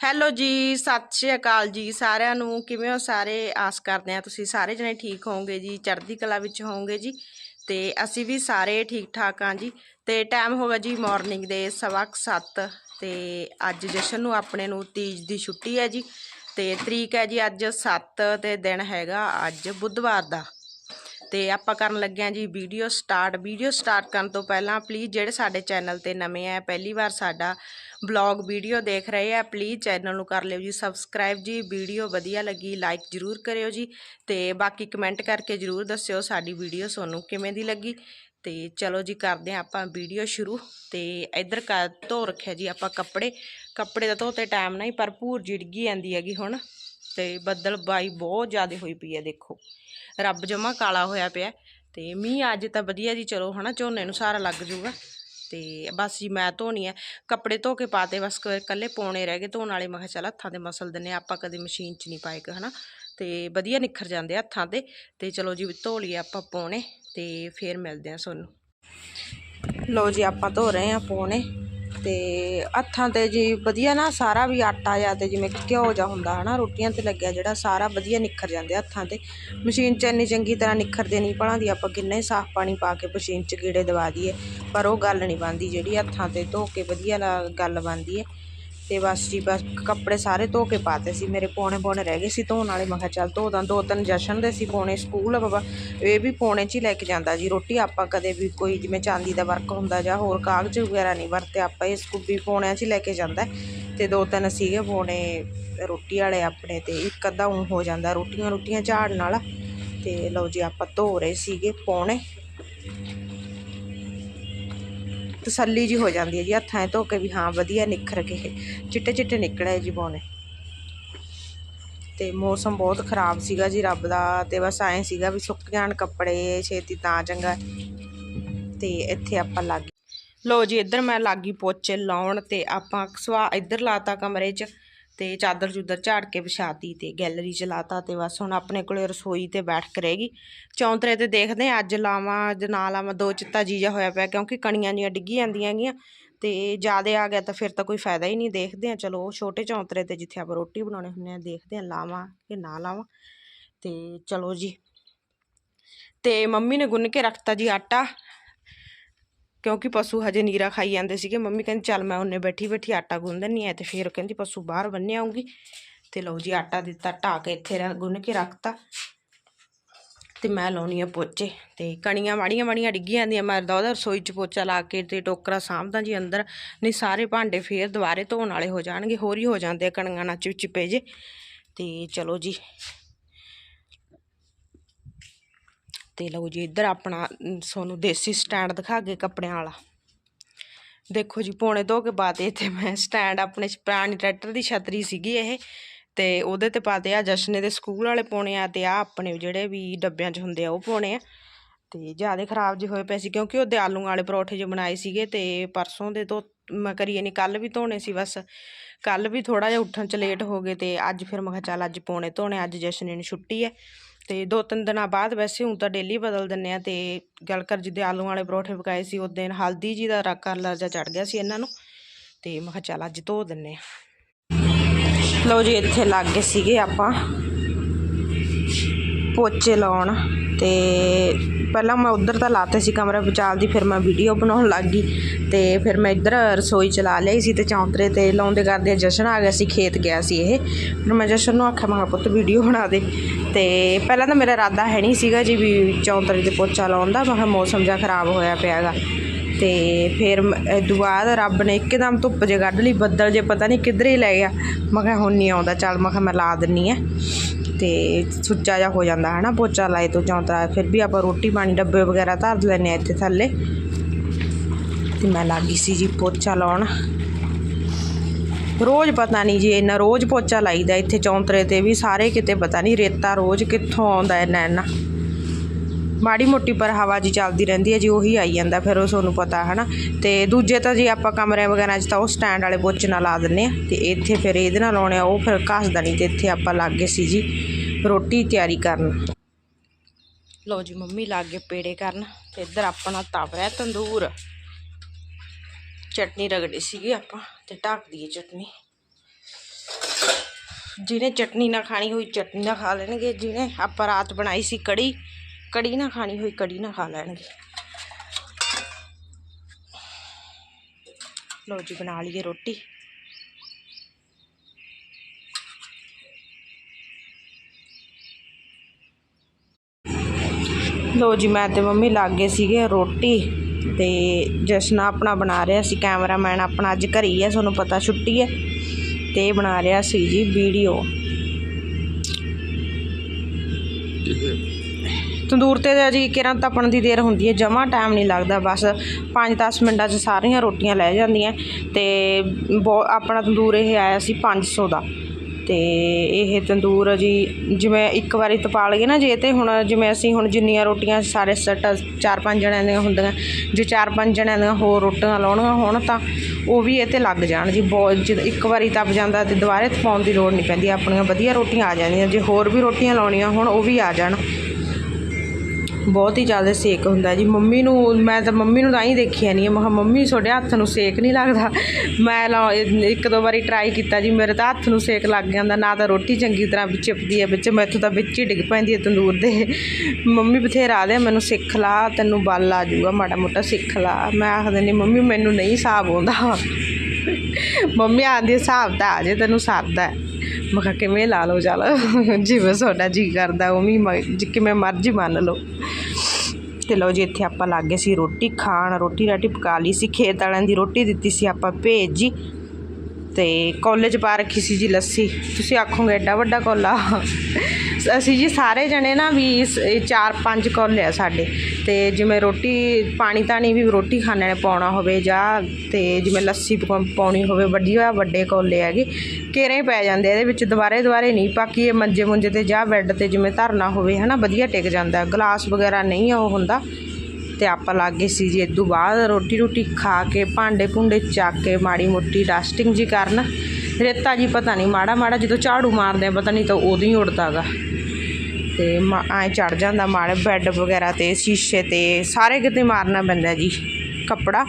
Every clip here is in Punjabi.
ਹੈਲੋ ਜੀ, ਸਤਿ ਸ਼੍ਰੀ ਅਕਾਲ ਜੀ ਸਾਰਿਆਂ ਨੂੰ। ਕਿਵੇਂ ਹੋ ਸਾਰੇ? ਆਸ ਕਰਦੇ ਆ ਤੁਸੀਂ ਸਾਰੇ ਜਣੇ ਠੀਕ ਹੋਵੋਗੇ ਜੀ, ਚੜ੍ਹਦੀ ਕਲਾ ਵਿੱਚ ਹੋਵੋਗੇ ਜੀ। ਤੇ ਅਸੀਂ ਵੀ ਸਾਰੇ ਠੀਕ ਠਾਕ ਆ ਜੀ। ਤੇ ਟਾਈਮ ਹੋ ਗਿਆ ਜੀ ਮਾਰਨਿੰਗ ਦੇ ਸਵਾ ਕੁ ਸੱਤ। ਤੇ ਅੱਜ ਜਸ਼ਨ ਨੂੰ ਆਪਣੇ ਨੂੰ ਤੀਜ ਦੀ ਛੁੱਟੀ ਹੈ ਜੀ। ਤੇ ਤਰੀਕ ਹੈ ਜੀ ਅੱਜ 7 ਤੇ ਦਿਨ ਹੈਗਾ ਅੱਜ ਬੁੱਧਵਾਰ ਦਾ। ਤੇ ਆਪਾਂ ਕਰਨ ਲੱਗੇ ਹਾਂ ਜੀ ਵੀਡੀਓ ਸਟਾਰਟ ਵੀਡੀਓ ਸਟਾਰਟ ਕਰਨ ਤੋਂ ਪਹਿਲਾਂ ਪਲੀਜ਼ ਜਿਹੜੇ ਸਾਡੇ ਚੈਨਲ ਤੇ ਨਵੇਂ ਆ, ਪਹਿਲੀ ਵਾਰ ਸਾਡਾ ਬਲੌਗ ਵੀਡੀਓ ਦੇਖ ਰਹੇ ਆ ਪਲੀਜ਼ ਚੈਨਲ ਨੂੰ ਕਰ ਲਿਓ ਜੀ ਸਬਸਕ੍ਰਾਈਬ ਜੀ ਵੀਡੀਓ ਵਧੀਆ ਲੱਗੀ ਲਾਈਕ ਜਰੂਰ ਕਰਿਓ ਜੀ ਤੇ ਬਾਕੀ ਕਮੈਂਟ ਕਰਕੇ ਜਰੂਰ ਦੱਸਿਓ ਸਾਡੀ ਵੀਡੀਓ ਤੁਹਾਨੂੰ ਕਿਵੇਂ ਦੀ ਲੱਗੀ ਤੇ ਚਲੋ ਜੀ ਕਰਦੇ ਹਾਂ ਆਪਾਂ ਵੀਡੀਓ ਸ਼ੁਰੂ ਤੇ ਇੱਧਰ ਕਰ ਧੋ ਰੱਖਿਆ ਜੀ ਆਪਾਂ ਕੱਪੜੇ ਕੱਪੜੇ ਦਾ ਧੋਤੇ ਟਾਈਮ ਨਹੀਂ ਪਰ ਭੂਰ ਜਿੜਗੀ ਜਾਂਦੀ ਹੈਗੀ ਹੁਣ। ਤੇ ਬੱਦਲ ਬਾਈ ਬਹੁਤ ਜ਼ਿਆਦਾ ਹੋਈ ਪਈ ਹੈ, ਦੇਖੋ। ਰੱਬ ਜਮਾ ਕਾਲਾ ਹੋਇਆ ਪਿਆ ਤੇ ਮੀਂਹ ਅੱਜ ਤਾਂ ਵਧੀਆ ਜੀ, ਚਲੋ ਹਨਾ, ਝੋਨੇ ਨੂੰ ਸਾਰਾ ਲੱਗ ਜੂਗਾ। ਤੇ ਬਸ ਜੀ, ਮੈਂ ਧੋਣੀ ਹੈ। ਕੱਪੜੇ ਧੋ ਕੇ ਪਾਤੇ, ਬਸ ਕ- ਇਕੱਲੇ ਪਾਉਣੇ ਰਹਿ ਗਏ ਧੋਣ ਵਾਲੇ। ਮੈਂ ਕਿਹਾ ਚੱਲ ਹੱਥਾਂ ਤੇ ਮਸਲ ਦਿੰਨੇ ਆਪਾਂ ਕਦੇ ਮਸ਼ੀਨ 'ਚ ਨਹੀਂ ਪਾਏ ਕ, ਹਨਾ। ਤੇ ਵਧੀਆ ਨਿਖਰ ਜਾਂਦੇ ਹੱਥਾਂ ਤੇ ਤੇ ਚਲੋ ਜੀ, ਧੋ ਲਈਏ ਆਪਾਂ ਪਾਉਣੇ ਤੇ ਫੇਰ ਮਿਲਦੇ ਆ ਤੁਹਾਨੂੰ। ਲੋ ਜੀ, ਆਪਾਂ ਧੋ ਰਹੇ ਆ ਪਾਉਣੇ ਤੇ ਹੱਥਾਂ ਤੇ ਜੀ ਵਧੀਆ ਨਾ, ਸਾਰਾ ਵੀ ਆਟਾ ਜਾਂ ਤੇ ਜਿਵੇਂ ਘਿਓ ਜਾ ਹੁੰਦਾ ਹਨਾ, ਰੋਟੀਆਂ ਤੇ ਲੱਗਿਆ ਜਿਹੜਾ ਸਾਰਾ ਵਧੀਆ ਨਿਖਰ ਜਾਂਦੇ ਹੱਥਾਂ ਤੇ। ਮਸ਼ੀਨ 'ਚ ਇੰਨੀ ਚੰਗੀ ਤਰ੍ਹਾਂ ਨਿਖਰਦੇ ਨਹੀਂ ਭਲਾਂ ਦੀ, ਆਪਾਂ ਕਿੰਨਾ ਹੀ ਸਾਫ਼ ਪਾਣੀ ਪਾ ਕੇ ਮਸ਼ੀਨ 'ਚ ਗੀੜੇ ਦਵਾ ਦਈਏ, ਪਰ ਉਹ ਗੱਲ ਨਹੀਂ ਬਣਦੀ ਜਿਹੜੀ ਹੱਥਾਂ ਤੇ ਧੋ ਕੇ ਵਧੀਆ ਲਾ- ਗੱਲ ਬਣਦੀ ਹੈ ਤੇ ਬਸ ਜੀ, ਬਸ ਕੱਪੜੇ ਸਾਰੇ ਧੋ ਕੇ ਪਾਤੇ ਸੀ, ਮੇਰੇ ਪੌਣੇ ਪੌਣੇ ਰਹਿ ਗਏ ਸੀ ਧੋਣ ਵਾਲੇ। ਮੈਂ ਕਿਹਾ ਚੱਲ ਧੋ ਦਾਂ, ਦੋ ਤਿੰਨ ਜਸ਼ਨ ਦੇ ਸੀ ਪੌਣੇ ਸਕੂਲ ਆ ਬਾਬਾ। ਇਹ ਵੀ ਪੌਣੇ 'ਚ ਹੀ ਲੈ ਕੇ ਜਾਂਦਾ ਜੀ ਰੋਟੀ। ਆਪਾਂ ਕਦੇ ਵੀ ਕੋਈ ਜਿਵੇਂ ਚਾਂਦੀ ਦਾ ਵਰਕ ਹੁੰਦਾ ਜਾਂ ਹੋਰ ਕਾਗਜ਼ ਵਗੈਰਾ ਨਹੀਂ ਵਰਤੇ, ਆਪਾਂ ਇਹ ਸਕੂਬੀ ਪੌਣਿਆਂ 'ਚ ਹੀ ਲੈ ਕੇ ਜਾਂਦਾ। ਹੈ। ਤੇ ਦੋ ਤਿੰਨ ਸੀਗੇ ਪੌਣੇ ਰੋਟੀ ਵਾਲੇ ਆਪਣੇ ਤੇ, ਇੱਕ ਅੱਧਾ ਊਂ ਹੋ ਜਾਂਦਾ ਰੋਟੀਆਂ ਰੋਟੀਆਂ ਝਾੜਨ ਨਾਲ ਤੇ ਲਓ ਜੀ ਆਪਾਂ ਧੋ ਰਹੇ ਸੀਗੇ ਪੌਣੇ। ਤਸੱਲੀ ਜੀ ਹੋ ਜਾਂਦੀ ਹੈ ਜੀ, ਹੱਥਾਂ 'ਚ ਧੋ ਕੇ ਵੀ ਹਾਂ ਵਧੀਆ ਨਿਖਰ ਕੇ ਚਿੱਟੇ ਚਿੱਟੇ ਨਿਕਲੇ ਜੀ ਪੌਣੇ ਤੇ ਮੌਸਮ ਬਹੁਤ ਖਰਾਬ ਸੀਗਾ ਜੀ ਰੱਬ ਦਾ ਤੇ ਬਸ ਐਂ ਸੀਗਾ ਵੀ ਸੁੱਕ ਜਾਣ ਕੱਪੜੇ, ਛੇਤੀ ਤਾਂ ਚੰਗਾ। ਤੇ ਇੱਥੇ ਆਪਾਂ ਲੱਗ ਲੋ ਜੀ, ਇੱਧਰ ਮੈਂ ਲੱਗੀ ਪੋਚੇ ਲਾਉਣ ਤੇ ਆਪਾਂ ਸਵਾ ਇੱਧਰ ਲਾਤਾ ਕਮਰੇ 'ਚ। ਤੇ ਚਾਦਰ ਚੁੱਦਰ ਝਾੜ ਕੇ ਵਿਛਾਤੀ ਤੇ ਗੈਲਰੀ 'ਚ ਲਾਤਾ ਤੇ ਬਸ ਹੁਣ ਆਪਣੇ ਕੋਲੇ ਰਸੋਈ ਤੇ ਬੈਠ ਕੇ ਰਹੇਗੀ ਚੌਂਤਰੇ ਤੇ ਦੇਖਦੇ ਹਾਂ, ਅੱਜ ਲਾਵਾਂ, ਅੱਜ ਨਾ ਲਾਵਾਂ, ਦੋ ਚਿੱਤਾ ਜੀਜਾ ਹੋਇਆ ਪਿਆ ਕਿਉਂਕਿ ਕਣੀਆਂ ਜੀਆਂ ਡਿੱਗੀ ਜਾਂਦੀਆਂ ਹੈਗੀਆਂ ਤੇ ਜਿਆਦੇ ਆ ਗਿਆ ਤਾਂ ਫਿਰ ਤਾਂ ਕੋਈ ਫਾਇਦਾ ਹੀ ਨਹੀਂ ਦੇਖਦੇ ਆ ਚਲੋ ਛੋਟੇ ਚੌਂਤਰੇ ਤੇ ਜਿੱਥੇ ਆਪਾਂ ਰੋਟੀ ਬਣਾਉਣੇ ਹੁੰਦੇ ਆ, ਦੇਖਦੇ ਆ ਲਾਵਾਂ ਕਿ ਨਾ ਲਾਵਾਂ। ਤੇ ਚਲੋ ਜੀ। ਤੇ ਮੰਮੀ ਨੇ ਗੁੰਨ ਕੇ ਰੱਖਤਾ ਜੀ ਆਟਾ। ਕਿਉਂਕਿ ਪਸ਼ੂ ਹਜੇ ਨੀਰਾ ਖਾਈ ਜਾਂਦੇ ਸੀਗੇ, ਮੰਮੀ ਕਹਿੰਦੀ ਚੱਲ ਮੈਂ ਉਹਨੇ ਬੈਠੀ ਬੈਠੀ ਆਟਾ ਗੁੰਨ ਦਿੰਨੀ ਆ ਤੇ ਫਿਰ ਕਹਿੰਦੀ ਪਸ਼ੂ ਬਾਹਰ ਬੰਨੇ ਆਉਂਗੀ ਤੇ ਲਓ ਜੀ ਆਟਾ ਦਿੱਤਾ ਢਾ ਕੇ ਇੱਥੇ ਰ- ਗੁੰਨ ਕੇ ਰੱਖਤਾ। ਤੇ ਮੈਂ ਲਾਉਣੀ ਆ ਪੋਚੇ ਤੇ ਕਣੀਆਂ ਮਾੜੀਆਂ ਮਾੜੀਆਂ ਡਿੱਗੀਆਂ ਜਾਂਦੀਆਂ, ਮੈਂ ਦਾ ਉਹਦਾ ਰਸੋਈ 'ਚ ਪੋਚਾ ਲਾ ਕੇ ਤੇ ਟੋਕਰਾ ਸਾਂਭਦਾ ਜੀ ਅੰਦਰ। ਨਹੀਂ ਸਾਰੇ ਭਾਂਡੇ ਫੇਰ ਦੁਬਾਰੇ ਧੋਣ ਵਾਲੇ ਹੋ ਜਾਣਗੇ, ਹੋਰ ਹੀ ਹੋ ਜਾਂਦੇ ਆ ਕਣੀਆਂ ਨਾਲ ਚਿਪਚਿਪੇ ਜੇ। ਤੇ ਚਲੋ ਜੀ ਤੇ ਲਓ ਜੀ ਇੱਧਰ ਆਪਣਾ ਅਮ, ਤੁਹਾਨੂੰ ਦੇਸੀ ਸਟੈਂਡ ਦਿਖਾ ਕੇ ਕੱਪੜਿਆਂ ਵਾਲਾ। ਦੇਖੋ ਜੀ ਪੌਣੇ ਧੋ ਕੇ ਪਾਤੇ ਇੱਥੇ ਮੈਂ ਸਟੈਂਡ ਆਪਣੇ ਸ਼- ਪੁਰਾਣੀ ਟਰੈਕਟਰ ਦੀ ਛਤਰੀ ਸੀਗੀ ਇਹ ਤੇ ਉਹਦੇ ਤੇ ਪਾਤੇ ਆ ਜਸ਼ਨੇ ਦੇ ਸਕੂਲ ਵਾਲੇ ਪਾਉਣੇ ਆ ਤੇ ਆ ਆਪਣੇ ਜਿਹੜੇ ਵੀ ਡੱਬਿਆਂ 'ਚ ਹੁੰਦੇ ਆ ਉਹ ਪਾਉਣੇ ਆ। ਤੇ ਜ਼ਿਆਦਾ ਖਰਾਬ ਜਿਹੇ ਹੋਏ ਪਏ ਸੀ ਕਿਉਂਕਿ ਉਹਦੇ ਆਲੂ ਵਾਲੇ ਪਰੌਠੇ ਜਿਹੇ ਬਣਾਏ ਸੀਗੇ ਤੇ ਪਰਸੋਂ ਦੇ ਤੋਂ ਮੈਂ ਕਰੀਏ ਨਹੀਂ ਕੱਲ ਵੀ ਧੋਣੇ ਸੀ ਬਸ। ਕੱਲ ਵੀ ਥੋੜਾ ਜਿਹਾ ਉੱਠਣ ਚ ਲੇਟ ਹੋ ਗਏ ਤੇ ਅੱਜ ਫਿਰ ਮੈਂ ਕਿਹਾ ਚੱਲ ਅੱਜ ਪਾਉਣੇ ਧੋਣੇ ਅੱਜ ਜਸ਼ਨੇ ਨੂੰ ਛੁੱਟੀ ਹੈ। ਤੇ ਦੋ ਤਿੰਨ ਦਿਨਾਂ ਬਾਅਦ ਵੈਸੇ ਹੁਣ ਤਾਂ ਡੇਲੀ ਬਦਲ ਦਿੰਨੇ ਆ ਤੇ ਗੱਲ ਕਰ ਜਿੱਦੇ ਆਲੂ ਵਾਲੇ ਪਰੌਠੇ ਪਕਾਏ ਸੀ, ਉਸ ਦਿਨ ਹਲਦੀ ਜੀ ਦਾ ਰਾ- ਕਲਰ ਚੜ ਗਿਆ ਸੀ ਇਹਨਾਂ ਨੂੰ ਤੇ ਮੈਂ ਕਿਹਾ ਚੱਲ ਅੱਜ ਧੋ ਦਿੰਨੇ ਆ। ਲਓ ਜੀ, ਇੱਥੇ ਲੱਗ ਗਏ ਸੀਗੇ ਆਪਾਂ ਪੋਚੇ ਲਾਉਣ। ਤੇ ਪਹਿਲਾਂ ਮੈਂ ਉਧਰ ਤਾਂ ਲਾਤੇ ਸੀ ਕਮਰੇ ਵਿਚਾਲਦੀ ਫਿਰ ਮੈਂ ਵੀਡੀਓ ਬਣਾਉਣ ਲੱਗ ਗਈ ਤੇ ਫਿਰ ਮੈਂ ਇੱਧਰ ਰਸੋਈ ਚਲਾ ਲਈ ਸੀ ਤੇ ਚੌਂਤਰੇ ਤੇ ਲਾਉਂਦੇ ਕਰਦੇ ਜਸ਼ਨ ਆ ਗਿਆ ਸੀ, ਖੇਤ ਗਿਆ ਸੀ ਇਹ। ਫਿਰ ਮੈਂ ਜਸ਼ਨ ਨੂੰ ਆਖਿਆ, ਮੈਂ ਪੁੱਤ ਵੀਡੀਓ ਬਣਾ ਦੇ। ਤੇ ਪਹਿਲਾਂ ਤਾਂ ਮੇਰਾ ਇਰਾਦਾ ਹੈ ਨਹੀਂ ਸੀਗਾ ਜੀ ਵੀ ਚੌਂਤਰੇ ਤੇ ਪੋਚਾ ਲਾਉਣ ਦਾ, ਮੈਂ ਕਿਹਾ ਮੌਸਮ ਜਿਹਾ ਖਰਾਬ ਹੋਇਆ ਪਿਆਗਾ ਤੇ ਫਿਰ ਮ- ਇਹ ਤੋਂ ਬਾਅਦ ਰੱਬ ਨੇ ਇੱਕਦਮ ਧੁੱਪ ਜੇ ਕੱਢ ਲਈ, ਬੱਦਲ ਜੇ ਪਤਾ ਨਹੀਂ ਕਿੱਧਰ ਹੀ ਲੈ ਗਿਆ। ਮੈਂ ਕਿਹਾ ਹੁਣ ਨਹੀਂ ਆਉਂਦਾ, ਚੱਲ ਮੈਂ ਕਿਹਾ ਮੈਂ ਲਾ ਦਿੰਨੀ ਆ। ਤੇ ਸੁੱਚਾ ਜਾ ਹੋ ਜਾਂਦਾ ਹੈ ਨਾ ਪੋਚਾ ਲਾਏ ਤੋਂ ਚੌਂਤਰਾ ਫਿਰ ਵੀ ਆਪਾਂ ਰੋਟੀ ਪਾਣੀ, ਡੱਬੇ ਵਗੈਰਾ ਧਰ ਲੈਨੇ ਆ ਇੱਥੇ ਥੱਲੇ। ਤੇ ਮੈਂ ਲੱਗੀ ਸੀ ਜੀ ਪੋਚਾ ਲਾਉਣ। ਰੋਜ਼ ਪਤਾ ਨਹੀਂ ਜੀ ਇੰਨਾ, ਰੋਜ਼ ਪੋਚਾ ਲਾਈਦਾ ਇੱਥੇ ਚੌਂਤਰੇ ਤੇ ਵੀ, ਸਾਰੇ ਕਿਤੇ ਪਤਾ ਨਹੀਂ ਰੇਤਾ ਰੋਜ਼ ਕਿੱਥੋਂ ਆਉਂਦਾ ਇੰਨਾ ਇੰਨਾ ਮਾੜੀ ਮੋਟੀ ਪਰ ਹਵਾ ਜੀ ਚੱਲਦੀ ਰਹਿੰਦੀ ਹੈ ਜੀ, ਉਹੀ ਆਈ ਜਾਂਦਾ, ਫਿਰ ਉਹ ਤੁਹਾਨੂੰ ਪਤਾ ਹੈ ਨਾ ਤੇ ਦੂਜੇ ਤਾਂ ਜੀ ਆਪਾਂ ਕਮਰੇ ਵਗੈਰਾ 'ਚ ਤਾਂ ਉਹ ਸਟੈਂਡ ਵਾਲੇ ਪੋਚੇ ਨਾਲ ਲਾ ਦਿੰਨੇ ਆ ਤੇ ਇੱਥੇ ਫਿਰ ਇਹਦੇ ਨਾਲ ਲਾਉਣੇ ਆ, ਉਹ ਫਿਰ ਘਸਦਾ ਨਹੀਂ ਤੇ ਇੱਥੇ ਆਪਾਂ ਲੱਗ ਗਏ ਸੀ ਜੀ, ਰੋਟੀ ਤਿਆਰੀ ਕਰਨ। ਲਓ ਜੀ, ਮੰਮੀ ਲੱਗ ਗਏ ਪੇੜੇ ਕਰਨ, ਤੇ ਇੱਧਰ ਆਪਣਾ ਤਪ ਰਿਹਾ ਤੰਦੂਰ। ਚਟਨੀ ਰਗੜੀ ਸੀਗੀ ਆਪਾਂ, ਤੇ ਢੱਕ ਦਈਏ ਚਟਨੀ। ਜਿਹਨੇ ਚਟਨੀ ਨਾ ਖਾਣੀ ਹੋਈ, ਚਟਨੀ ਨਾ ਖਾ ਲੈਣਗੇ, ਜਿਹਨੇ ਆਪਾਂ ਰਾਤ ਬਣਾਈ ਸੀ ਕੜੀ ਕੜੀ ਨਾ ਖਾਣੀ ਹੋਈ, ਕੜੀ ਨਾ ਖਾ ਲੈਣਗੇ। ਲੋ ਜੀ, ਬਣਾ ਲਈਏ ਰੋਟੀ। ਲੋ ਜੀ, ਮੈਂ ਤੇ ਮੰਮੀ ਲੱਗ ਗਏ ਸੀਗੇ ਰੋਟੀ ਤੇ ਜਸ਼ਨ ਆਪਣਾ ਬਣਾ ਰਿਹਾ ਸੀ, ਕੈਮਰਾਮੈਨ ਆਪਣਾ ਅੱਜ ਘਰੇ ਹੀ ਹੈ ਤੁਹਾਨੂੰ ਪਤਾ ਛੁੱਟੀ ਹੈ ਤੇ ਬਣਾ ਰਿਹਾ ਸੀ ਜੀ ਵੀਡੀਓ। ਤੰਦੂਰ ਤੇ ਤਾਂ ਜੀ ਕਿਰਾਂ ਤਪਣ ਦੀ ਦੇਰ ਹੁੰਦੀ ਹੈ, ਜਮਾ ਟਾਈਮ ਨਹੀਂ ਲੱਗਦਾ, ਬਸ 5-10 ਮਿੰਟਾਂ 'ਚ ਸਾਰੀਆਂ ਰੋਟੀਆਂ ਲੈ ਜਾਂਦੀਆਂ ਤੇ ਬਹੁ ਆਪਣਾ ਤੰਦੂਰ ਇਹ ਆਇਆ ਸੀ 500 ਦਾ ਤੇ ਇਹ ਤੰਦੂਰ ਜੀ ਜਿਵੇਂ ਇੱਕ ਵਾਰੀ ਤਪਾ ਲਈਏ ਨਾ ਜੇ ਤੇ ਹੁਣ ਜਿਵੇਂ ਅਸੀਂ ਹੁਣ ਜਿੰਨੀਆਂ ਰੋਟੀਆਂ ਸਾਰੇ ਸੱਟ ਚਾਰ ਪੰਜ ਜਣਿਆਂ ਦੀਆਂ ਹੁੰਦੀਆਂ, ਜੇ ਚਾਰ ਪੰਜ ਜਣਿਆਂ ਦੀਆਂ ਹੋਰ ਰੋਟੀਆਂ ਲਾਉਣੀਆਂ ਹੋਣ ਤਾਂ ਉਹ ਵੀ ਇਹ ਤੇ ਲੱਗ ਜਾਣ ਜੀ ਬਹੁਤ ਜਦ ਇੱਕ ਵਾਰੀ ਤਪ ਜਾਂਦਾ ਤੇ ਦੁਬਾਰੇ ਤਪਾਉਣ ਦੀ ਲੋੜ ਨਹੀਂ ਪੈਂਦੀ, ਆਪਣੀਆਂ ਵਧੀਆ ਰੋਟੀਆਂ ਆ ਜਾਂਦੀਆਂ, ਜੇ ਹੋਰ ਵੀ ਰੋਟੀਆਂ ਲਾਉਣੀਆਂ ਹੁਣ ਉਹ ਵੀ ਆ ਜਾਣ। ਬਹੁਤ ਹੀ ਜ਼ਿਆਦਾ ਸੇਕ ਹੁੰਦਾ ਜੀ। ਮੰਮੀ ਨੂੰ, ਮੈਂ ਤਾਂ ਮੰਮੀ ਨੂੰ ਤਾਂ ਹੀ ਦੇਖਿਆ ਨਹੀਂ ਮੈਂ ਕਿਹਾ, ਮੰਮੀ, ਤੁਹਾਡੇ ਹੱਥ ਨੂੰ ਸੇਕ ਨਹੀਂ ਲੱਗਦਾ। ਮੈਂ ਲਾ, ਇੱਕ ਦੋ ਵਾਰੀ ਟਰਾਈ ਕੀਤਾ ਜੀ। ਮੇਰੇ ਤਾਂ ਹੱਥ ਨੂੰ ਸੇਕ ਲੱਗ ਜਾਂਦਾ। ਨਾ ਤਾਂ ਰੋਟੀ ਚੰਗੀ ਤਰ੍ਹਾਂ ਚਿਪਦੀ ਹੈ, ਵਿੱਚ ਮੈਥੋਂ ਤਾਂ ਵਿੱਚ ਹੀ ਡਿੱਗ ਪੈਂਦੀ ਹੈ ਤੰਦੂਰ ਦੇ। ਮੰਮੀ ਬਥੇਰਾ ਦੇ ਮੈਨੂੰ ਸਿੱਖ ਲਾ, ਤੈਨੂੰ ਬਲ ਆ ਜਾਊਗਾ, ਮਾੜਾ ਮੋਟਾ ਸਿੱਖ ਲਾ। ਮੈਂ ਆਖਦੇ ਨਹੀਂ ਮੰਮੀ, ਮੈਨੂੰ ਨਹੀਂ ਹਿਸਾਬ ਆਉਂਦਾ। ਮੰਮੀ ਆਂਦੀ ਹਿਸਾਬ ਤਾਂ ਆ ਜੇ, ਤੈਨੂੰ ਸਰਦਾ ਮੈਂ ਕਿਹਾ, ਕਿਵੇਂ ਲਾ ਲਓ, ਚੱਲ। ਜਿਵੇਂ ਤੁਹਾਡਾ ਜੀ ਕਰਦਾ, ਉਵੇਂ ਹੀ ਮ- ਕਿਵੇਂ ਮਰਜ਼ੀ ਮੰਨ ਲਓ। ਤੇ ਲਓ ਜੀ, ਇੱਥੇ ਆਪਾਂ ਲੱਗ ਗਏ ਸੀ ਰੋਟੀ ਖਾਣ। ਰੋਟੀ ਰਾਟੀ ਪਕਾ ਲਈ ਸੀ, ਖੇਤ ਵਾਲਿਆਂ ਦੀ ਰੋਟੀ ਦਿੱਤੀ ਸੀ ਆਪਾਂ ਭੇਜ ਜੀ। ਤੇ ਕਾਲਜ ਪਾ ਰੱਖੀ ਸੀ ਜੀ ਲੱਸੀ। ਤੁਸੀਂ ਆਖੋਗੇ ਐਡਾ ਵੱਡਾ ਕੋਲਾ। ਅਸੀਂ ਜੀ ਸਾਰੇ ਜਣੇ ਨਾ ਵੀ ਚਾਰ ਪੰਜ ਕੋਲੇ ਆ ਸਾਡੇ। ਤੇ ਜਿਵੇਂ ਰੋਟੀ, ਪਾਣੀ ਤਾਣੀ ਵੀ ਰੋਟੀ ਖਾਣੇ ਨੇ ਪਾਉਣਾ ਹੋਵੇ ਜਾਂ ਤੇ ਜਿਵੇਂ ਲੱਸੀ ਪਕਾ- ਪਾਉਣੀ ਹੋਵੇ ਵਧੀਆ ਵੱਡੇ ਕੋਲੇ ਹੈਗੇ, ਕੇਰੇ ਪੈ ਜਾਂਦੇ ਇਹਦੇ ਵਿੱਚ, ਦੁਬਾਰੇ ਦੁਬਾਰੇ ਨਹੀਂ, ਬਾਕੀ ਇਹ ਮੰਜੇ ਮੁੰਜੇ ਤੇ ਜਾਂ ਬੈੱਡ ਤੇ ਜਿਵੇਂ ਧਰਨਾ ਹੋਵੇ, ਹਨਾ, ਵਧੀਆ ਟਿਕ ਜਾਂਦਾ, ਗਲਾਸ ਵਗੈਰਾ ਨਹੀਂ ਉਹ ਹੁੰਦਾ, ਤੇ ਆਪਾਂ ਲੱਗ ਗਏ ਸੀ ਜੀ ਇਦੋਂ ਬਾਅਦ ਰੋਟੀ ਰੋਟੀ ਖਾ ਕੇ, ਭਾਂਡੇ ਭੁੰਡੇ ਚੱਕ ਕੇ, ਮਾੜੀ ਮੋਟੀ ਰੈਸਟਿੰਗ ਜੀ ਕਰਨ, ਰੇਤਾ ਜੀ ਪਤਾ ਨਹੀਂ ਮਾੜਾ ਮਾੜਾ ਜਦੋਂ ਝਾੜੂ ਮਾਰਦੇ ਆ, ਪਤਾ ਨਹੀਂ ਤਾਂ ਉਦੋਂ ਹੀ ਉੱਡਦਾ ਗਾ ਤੇ ਐ ਚੜ ਜਾਂਦਾ ਮਾੜੇ ਬੈੱਡ ਵਗੈਰਾ ਤੇ, ਸ਼ੀਸ਼ੇ ਤੇ, ਸਾਰੇ ਕਿਤੇ ਮਾਰਨਾ ਪੈਂਦਾ ਜੀ, ਕੱਪੜਾ।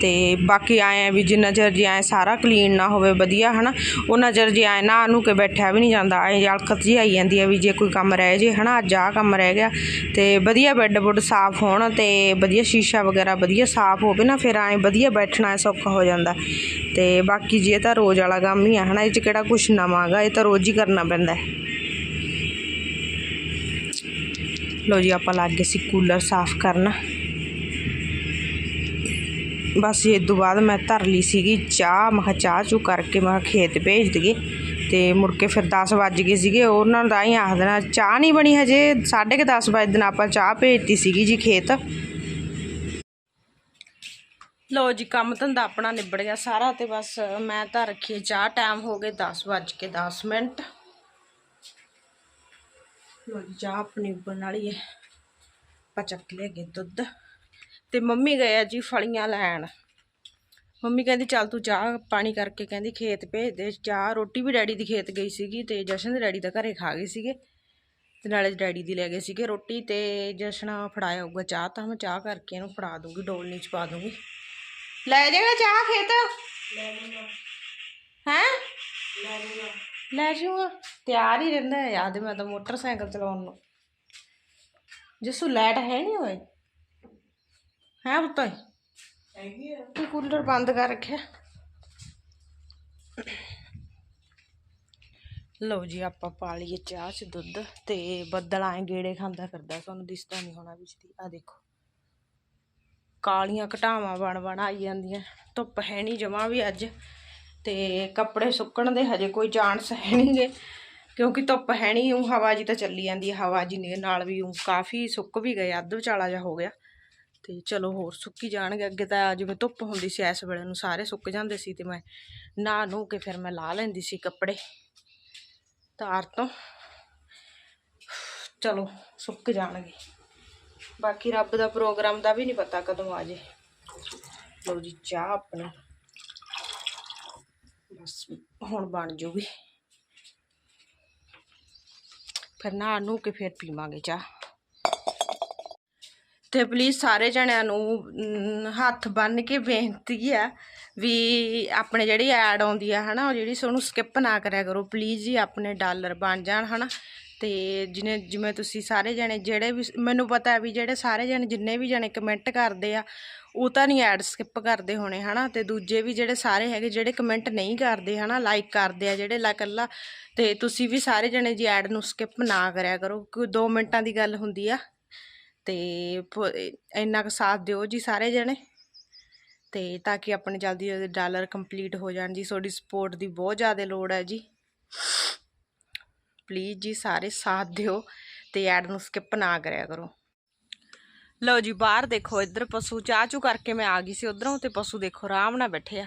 ਤੇ ਬਾਕੀ ਆਏ ਆ ਵੀ ਜਿੰਨਾ ਚਿਰ ਜੀ ਆਏ ਸਾਰਾ ਕਲੀਨ ਨਾ ਹੋਵੇ ਵਧੀਆ, ਹਨਾ ਉਹਨਾਂ ਚਿਰ ਜੀ ਆਏ ਨਾ ਉਹਨੂੰ ਕੇ ਬੈਠਿਆ ਵੀ ਨਹੀਂ ਜਾਂਦਾ ਆਏ ਜਲਖਤ ਜੀ ਆਈ ਜਾਂਦੀ ਹੈ ਵੀ ਜੇ ਕੋਈ ਕੰਮ ਰਹਿ ਜੇ, ਹਨਾ, ਅੱਜ ਆਹ ਕੰਮ ਰਹਿ ਗਿਆ, ਤੇ ਵਧੀਆ ਬੈੱਡ ਬੁੱਡ ਸਾਫ਼ ਹੋਣ ਤੇ ਵਧੀਆ ਸ਼ੀਸ਼ਾ ਵਗੈਰਾ ਵਧੀਆ ਸਾਫ਼ ਹੋਵੇ ਨਾ, ਫਿਰ ਆਏ ਵਧੀਆ ਬੈਠਣਾ ਸੌਖਾ ਹੋ ਜਾਂਦਾ। ਤੇ ਬਾਕੀ ਜੀ ਇਹ ਤਾਂ ਰੋਜ਼ ਵਾਲਾ ਕੰਮ ਹੀ ਆ, ਹਨਾ, ਇਹ ਚ ਕਿਹੜਾ ਕੁਛ ਨਵਾਂਗਾ ਇਹ ਤਾਂ ਰੋਜ਼ ਹੀ ਕਰਨਾ ਪੈਂਦਾ। ਲੋ ਜੀ, ਆਪਾਂ ਲੱਗ ਗਏ ਸੀ ਕੂਲਰ ਸਾਫ਼ ਕਰਨ। ਬਸ ਇਹ ਤੋਂ ਬਾਅਦ ਮੈਂ ਧਰ ਲਈ ਸੀਗੀ ਚਾਹ, ਮੈਂ ਕਿਹਾ ਚਾਹ ਚੂ ਕਰਕੇ ਮੈਂ ਖੇਤ ਭੇਜ ਦਈਏ। ਤੇ ਮੁੜ ਕੇ ਫਿਰ 10 ਵੱਜ ਗਏ ਸੀਗੇ, ਉਹਨਾਂ ਦਾ ਹੀ ਆਖ ਦੇਣਾ ਚਾਹ ਨਹੀਂ ਬਣੀ ਹਜੇ 10:30 ਵਜੇ ਦਿਨ ਆਪਾਂ ਚਾਹ ਭੇਜਤੀ ਸੀਗੀ ਜੀ ਖੇਤ। ਲੋ ਜੀ, ਕੰਮ ਧੰਦਾ ਆਪਣਾ ਨਿਬੜ ਗਿਆ ਸਾਰਾ ਤੇ ਬਸ ਮੈਂ ਤਾਂ ਰੱਖੀ ਚਾਹ, ਟਾਈਮ ਹੋ ਗਏ 10 ਵੱਜ ਕੇ 10 ਮਿੰਟ। ਲੋ ਜੀ ਚਾਹ ਆਪਣੀ ਉੱਬਲਣ ਵਾਲੀ ਹੈ। ਆਪਾਂ ਚੱਕ ਲਿਆਗੇ ਦੁੱਧ। ਤੇ ਮੰਮੀ ਗਏ ਆ ਜੀ ਫਲੀਆਂ ਲੈਣ। ਮੰਮੀ ਕਹਿੰਦੀ ਚੱਲ ਤੂੰ ਚਾਹ ਪਾਣੀ ਕਰਕੇ ਕਹਿੰਦੀ ਖੇਤ ਭੇਜ ਦੇ। ਚਾਹ ਰੋਟੀ ਵੀ ਡੈਡੀ ਦੀ ਖੇਤ ਗਈ ਸੀਗੀ ਤੇ ਜਸ਼ਨ ਦੇ ਡੈਡੀ ਦਾ ਘਰੇ ਖਾ ਗਏ ਸੀਗੇ। ਤੇ ਨਾਲੇ ਡੈਡੀ ਦੀ ਲੈ ਗਏ ਸੀਗੇ ਰੋਟੀ ਤੇ ਜਸ਼ਨਾ ਫੜਾਇਆ ਹੋਊਗਾ ਚਾਹ ਤਾਂ ਮੈਂ ਚਾਹ ਕਰਕੇ ਇਹਨੂੰ ਫੜਾ ਦੂੰਗੀ ਡੋਲਨੀ ਚ ਪਾ ਦੂੰਗੀ ਲੈ ਜਾਏਗਾ ਚਾਹ ਖੇਤ? ਹੈ? ਲੈ ਜਾਊਗਾ ਤਿਆਰ ਹੀ ਰਹਿੰਦਾ ਹੈ ਯਾਦ ਮੈਂ ਤਾਂ ਮੋਟਰਸਾਈਕਲ ਚਲਾਉਣ ਨੂੰ। ਜਸੂ ਲੈਟ ਹੈ ਨਹੀਂ ਹੋਏ ਹੈ ਪੁੱਤ ਹੈਗੀ ਆ। ਤੂੰ ਕੂਲਰ ਬੰਦ ਕਰ ਰੱਖਿਆ। ਲਓ ਜੀ ਆਪਾਂ ਪਾ ਲਈਏ ਚਾਹ 'ਚ ਦੁੱਧ ਤੇ ਬੱਦਲ ਆਏ ਗੇੜੇ ਖਾਂਦਾ ਫਿਰਦਾ ਤੁਹਾਨੂੰ ਦਿਸਦਾ ਨਹੀਂ ਹੋਣਾ ਵਿੱਚ ਦੀ। ਆ ਦੇਖੋ। ਕਾਲੀਆਂ ਘਟਾਵਾਂ ਬਣ ਬਣ ਆਈ ਜਾਂਦੀਆਂ। ਧੁੱਪ ਹੈ ਨਹੀਂ ਜਮਾ ਵੀ ਅੱਜ। ਤੇ ਕੱਪੜੇ ਸੁੱਕਣ ਦੇ ਹਜੇ ਕੋਈ ਚਾਂਸ ਹੈ ਨਹੀਂਗੇ, ਕਿਉਂਕਿ ਧੁੱਪ ਹੈ ਨਹੀਂ ਉਹ ਹਵਾ ਜੀ ਤਾਂ ਚੱਲੀ ਜਾਂਦੀ ਹੈ, ਹਵਾ ਜੀ ਨੇ ਨਾਲ ਵੀ ਉਹ ਕਾਫੀ ਸੁੱਕ ਵੀ ਗਏ, ਅੱਧ ਵਿਚਾਲਾ ਜਿਹਾ ਹੋ ਗਿਆ। ਤੇ ਚਲੋ ਹੋਰ ਸੁੱਕੀ ਜਾਣਗੇ, ਅੱਗੇ ਤਾਂ ਜਿਵੇਂ ਧੁੱਪ ਹੁੰਦੀ ਸੀ ਇਸ ਵੇਲੇ ਨੂੰ ਸਾਰੇ ਸੁੱਕ ਜਾਂਦੇ ਸੀ ਤੇ ਮੈਂ ਨਹਾ ਨੂੰ ਕੇ ਫਿਰ ਮੈਂ ਲਾ ਲੈਂਦੀ ਸੀ ਕੱਪੜੇ ਤਾਰ ਤੋਂ। ਚਲੋ ਸੁੱਕ ਜਾਣਗੇ। ਬਾਕੀ ਰੱਬ ਦਾ ਪ੍ਰੋਗਰਾਮ ਦਾ ਵੀ ਨਹੀਂ ਪਤਾ ਕਦੋਂ ਆ ਜੇ। ਲਓ ਜੀ ਚਾਹ ਆਪਣੀ। ਬਸ ਹੁਣ ਬਣ ਜੂਗੀ। ਫਿਰ ਨਹਾ ਨੂੰ ਕੇ ਫਿਰ ਪੀਵਾਂਗੇ ਚਾਹ। ਤੇ ਪਲੀਜ਼ ਸਾਰੇ ਜਣਿਆਂ ਨੂੰ ਹੱਥ ਬੰਨ ਕੇ ਬੇਨਤੀ ਆ ਵੀ ਆਪਣੇ ਜਿਹੜੀ ਐਡ ਆਉਂਦੀ ਆ ਹਨਾ, ਉਹ ਜਿਹੜੀ ਸੋਨੂੰ ਸਕਿਪ ਨਾ ਕਰਿਆ ਕਰੋ। ਪਲੀਜ਼ ਜੀ ਆਪਣੇ ਡਾਲਰ ਬਣ ਜਾਣ ਹਨਾ। ਤੇ ਜਿਨੇ, ਜਿਵੇਂ ਤੁਸੀਂ ਸਾਰੇ ਜਣੇ ਜਿਹੜੇ ਵੀ ਮੈਨੂੰ ਪਤਾ ਹੈ ਵੀ ਜਿਹੜੇ ਸਾਰੇ ਜਣੇ ਜਿੰਨੇ ਵੀ ਜਣੇ ਕਮੈਂਟ ਕਰਦੇ ਆ, ਉਹ ਤਾਂ ਨਹੀਂ ਐਡ ਸਕਿਪ ਕਰਦੇ ਹੋਣੇ, ਹਨਾ? ਤੇ ਦੂਜੇ ਵੀ ਜਿਹੜੇ ਸਾਰੇ ਹੈਗੇ, ਜਿਹੜੇ ਕਮੈਂਟ ਨਹੀਂ ਕਰਦੇ, ਹਨਾ? ਲਾਈਕ ਕਰਦੇ ਆ ਜਿਹੜੇ, ਲਾ ਇਕੱਲਾ। ਤੇ ਤੁਸੀਂ ਵੀ ਸਾਰੇ ਜਣੇ ਜੀ ਐਡ ਨੂੰ ਸਕਿਪ ਨਾ ਕਰਿਆ ਕਰੋ, ਕੋਈ 2 ਮਿੰਟਾਂ ਦੀ ਗੱਲ ਹੁੰਦੀ ਆ। ਤੇ ਇੰਨਾ ਕੁ ਸਾਥ ਦਿਓ ਜੀ ਸਾਰੇ ਜਣੇ। ਤੇ ਤਾਂ ਕਿ ਆਪਣੇ ਜਲਦੀ ਜਲਦੀ ਡਾਲਰ ਕੰਪਲੀਟ ਹੋ ਜਾਣ ਜੀ, ਤੁਹਾਡੀ ਸਪੋਰਟ ਦੀ ਬਹੁਤ ਜ਼ਿਆਦਾ ਲੋੜ ਹੈ ਜੀ। ਪਲੀਜ਼ ਜੀ ਸਾਰੇ ਸਾਥ ਦਿਓ ਤੇ ਐਡ ਨੂੰ ਸਕਿਪ ਨਾ ਕਰਿਆ ਕਰੋ। ਲਓ ਜੀ, ਬਾਹਰ ਦੇਖੋ, ਇੱਧਰ ਪਸ਼ੂ ਚਾਹ ਚੂ ਕਰਕੇ ਮੈਂ ਆ ਗਈ ਸੀ ਉਧਰੋਂ ਤੇ ਪਸ਼ੂ ਦੇਖੋ ਆਰਾਮ ਨਾਲ ਬੈਠੇ ਆ।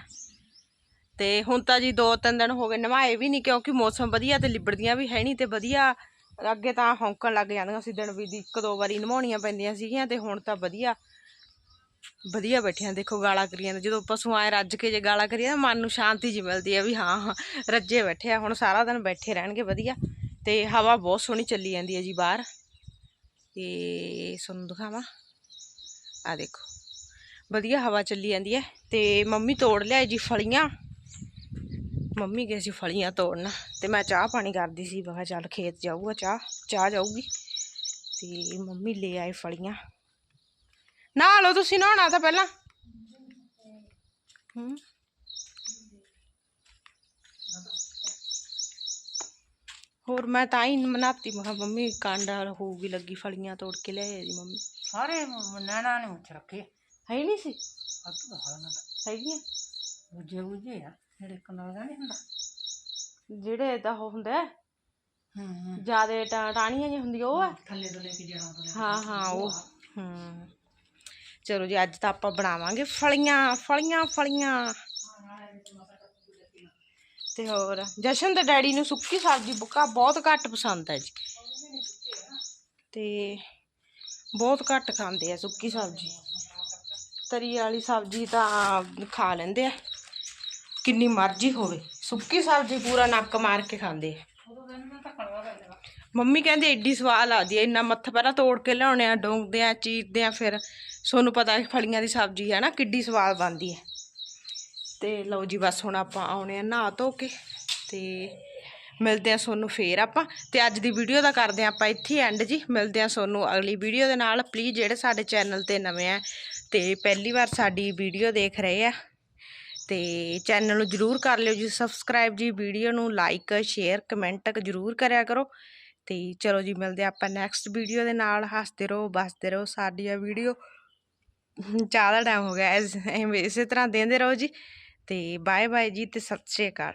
ਤੇ ਹੁਣ ਤਾਂ ਜੀ ਦੋ ਤਿੰਨ ਦਿਨ ਹੋ ਗਏ ਨਵਾਏ ਵੀ ਨਹੀਂ ਕਿਉਂਕਿ ਮੌਸਮ ਵਧੀਆ ਤੇ ਲਿਬੜਦੀਆਂ ਵੀ ਹੈ ਨਹੀਂ ਤੇ ਵਧੀਆ। ਅੱਗੇ ਤਾਂ ਹੌਂਕਣ ਲੱਗ ਜਾਂਦੀਆਂ ਸੀ, ਦਿਨ ਵੀ ਦੀ ਇੱਕ ਦੋ ਵਾਰੀ ਨਵਾਉਣੀਆਂ ਪੈਂਦੀਆਂ ਸੀਗੀਆਂ ਤੇ ਹੁਣ ਤਾਂ ਵਧੀਆ। ਵਧੀਆ ਬੈਠੀਆਂ ਦੇਖੋ ਗਾਲਾਂ ਕਰੀਆਂ ਜਦੋਂ ਪਸ਼ੂ ਆਏ ਰੱਜ ਕੇ ਜੇ ਗਾਲਾਂ ਕਰੀਏ ਤਾਂ ਮਨ ਨੂੰ ਸ਼ਾਂਤੀ ਜੀ ਮਿਲਦੀ ਹੈ ਵੀ ਹਾਂ ਹਾਂ, ਰੱਜੇ ਬੈਠੇ ਆ, ਹੁਣ ਸਾਰਾ ਦਿਨ ਬੈਠੇ ਰਹਿਣਗੇ ਵਧੀਆ। ਤੇ ਹਵਾ ਬਹੁਤ ਸੋਹਣੀ ਚੱਲੀ ਜਾਂਦੀ ਹੈ ਜੀ ਬਾਹਰ। ਤੇ ਤੁਹਾਨੂੰ ਦਿਖਾਵਾਂ। ਆ ਦੇਖੋ, ਵਧੀਆ ਹਵਾ ਚੱਲੀ ਜਾਂਦੀ ਹੈ ਤੇ ਮੰਮੀ ਤੋੜ ਲਿਆਈ ਜੀ ਫਲੀਆਂ। ਮੰਮੀ ਗਏ ਸੀ ਫਲੀਆਂ ਤੋੜਨ ਤੇ ਮੈਂ ਚਾਹ ਪਾਣੀ ਕਰਦੀ ਸੀ, ਮੈਂ ਚੱਲ ਖੇਤ ਜਾਊਗਾ ਚਾਹ ਚਾਹ ਜਾਊਗੀ। ਤੇ ਮੰਮੀ ਲੈ ਆਏ ਫਲੀਆਂ। ਨਹਾ ਲਓ ਤੁਸੀਂ, ਨਹਾਉਣਾ ਤਾਂ ਪਹਿਲਾਂ। ਹੂੰ। ਹੋਰ ਮੈਂ ਤਾਂ ਹੀ ਮਨਾਤੀ ਮੈਂ ਕਿਹਾ ਮੰਮੀ ਕਾਂਡਾ ਹੋਊਗੀ ਲੱਗੀ ਫਲੀਆਂ ਤੋੜ ਕੇ ਲਿਆਏ ਜੀ ਮੰਮੀ ਸਾਰੇ ਨੈਣਾ ਨੇ ਉੱਚ ਰੱਖੇ ਹੈ ਨਹੀਂ ਸੀ ਹੱਥ ਦਾ ਹਾਲ ਨਾ ਹੈਗੀਆਂ ਬੁੱਝੇ ਬੁੱਝੇ ਆ ਜਿਹੜੇ ਕਨਾਲ ਦਾ ਨਹੀਂ ਹੁੰਦਾ ਜਿਹੜੇ ਤਾਂ ਉਹ ਹੁੰਦਾ ਹੂੰ ਹੂੰ ਜਿਆਦੇ ਟਾਣੀਆਂ ਜਿਹੀ ਹੁੰਦੀਆਂ ਉਹ ਆ ਥੱਲੇ ਤੋਂ ਲੈ ਕੇ ਜੜਾਂ ਤੋਂ ਲੈ ਕੇ ਹਾਂ ਹਾਂ ਉਹ ਹੂੰ ਚਲੋ ਜੀ ਅੱਜ ਤਾਂ ਆਪਾਂ ਬਣਾਵਾਂਗੇ ਫਲੀਆਂ ਫਲੀਆਂ ਫਲੀਆਂ ਤੇ ਹੋਰ, ਜਸ਼ਨ ਦੇ ਡੈਡੀ ਨੂੰ ਸੁੱਕੀ ਸਬਜ਼ੀ ਬੁੱਕਾ ਬਹੁਤ ਘੱਟ ਪਸੰਦ ਹੈ ਜੀ। ਤੇ ਬਹੁਤ ਘੱਟ ਖਾਂਦੇ ਆ ਸੁੱਕੀ ਸਬਜ਼ੀ। ਤਰੀ ਵਾਲੀ ਸਬਜ਼ੀ ਤਾਂ ਖਾ ਲੈਂਦੇ ਆ। ਕਿੰਨੀ ਮਰਜ਼ੀ ਹੋਵੇ, ਸੁੱਕੀ ਸਬਜ਼ੀ ਪੂਰਾ ਨੱਕ ਮਾਰ ਕੇ ਖਾਂਦੇ ਆ। ਮੰਮੀ ਕਹਿੰਦੇ ਐਡੀ ਸਵਾਦ ਲੱਗਦੀ ਐ ਇੰਨਾ ਮੱਥਾ ਪਹਿਲਾਂ ਤੋੜ ਕੇ ਲਿਆਉਣੇ ਆ ਡੋਂਗਦੇ ਆ ਚੀਰਦੇ ਆ ਫਿਰ ਤੁਹਾਨੂੰ ਪਤਾ ਫਲੀਆਂ ਦੀ ਸਬਜ਼ੀ ਹੈ ਨਾ, ਕਿੱਡੀ ਸਵਾਦ ਬਣਦੀ ਹੈ। ਤੇ ਲਓ ਜੀ ਬਸ ਹੁਣ ਆਪਾਂ ਆਉਣੇ ਆ ਨਹਾ ਧੋ ਕੇ ਤੇ ਮਿਲਦੇ ਆ ਤੁਹਾਨੂੰ ਫੇਰ ਆਪਾਂ ਤੇ ਅੱਜ ਦੀ ਵੀਡੀਓ ਦਾ ਕਰਦੇ ਆ ਆਪਾਂ ਇੱਥੇ ਐਂਡ ਜੀ। ਮਿਲਦੇ ਆ ਤੁਹਾਨੂੰ ਅਗਲੀ ਵੀਡੀਓ ਦੇ ਨਾਲ। ਪਲੀਜ਼ ਜਿਹੜੇ ਸਾਡੇ ਚੈਨਲ ਤੇ ਨਵੇਂ ਆ ਤੇ ਪਹਿਲੀ ਵਾਰ ਸਾਡੀ ਵੀਡੀਓ ਦੇਖ ਰਹੇ ਆ ਤੇ ਚੈਨਲ ਨੂੰ ਜਰੂਰ ਕਰ ਲਿਓ ਜੀ। ਸਬਸਕ੍ਰਾਈਬ ਜੀ ਵੀਡੀਓ ਨੂੰ ਲਾਈਕ ਸ਼ੇਅਰ ਕਮੈਂਟ ਜਰੂਰ ਕਰਿਆ ਕਰੋ ਤੇ ਚਲੋ ਜੀ ਮਿਲਦੇ ਆਪਾਂ ਨੈਕਸਟ ਵੀਡੀਓ ਦੇ ਨਾਲ। ਹੱਸਦੇ ਰਹੋ, ਬਸਦੇ ਰਹੋ ਸਾਡੀ ਆ ਵੀਡੀਓ ਜ਼ਿਆਦਾ ਟਾਈਮ ਹੋ ਗਿਆ ਐਵੇਂ ਇਸੇ ਤਰ੍ਹਾਂ ਦੇਂਦੇ ਰਹੋ ਜੀ। ਅਤੇ ਬਾਏ ਬਾਏ ਜੀ ਅਤੇ ਸਤਿ ਸ਼੍ਰੀ ਅਕਾਲ।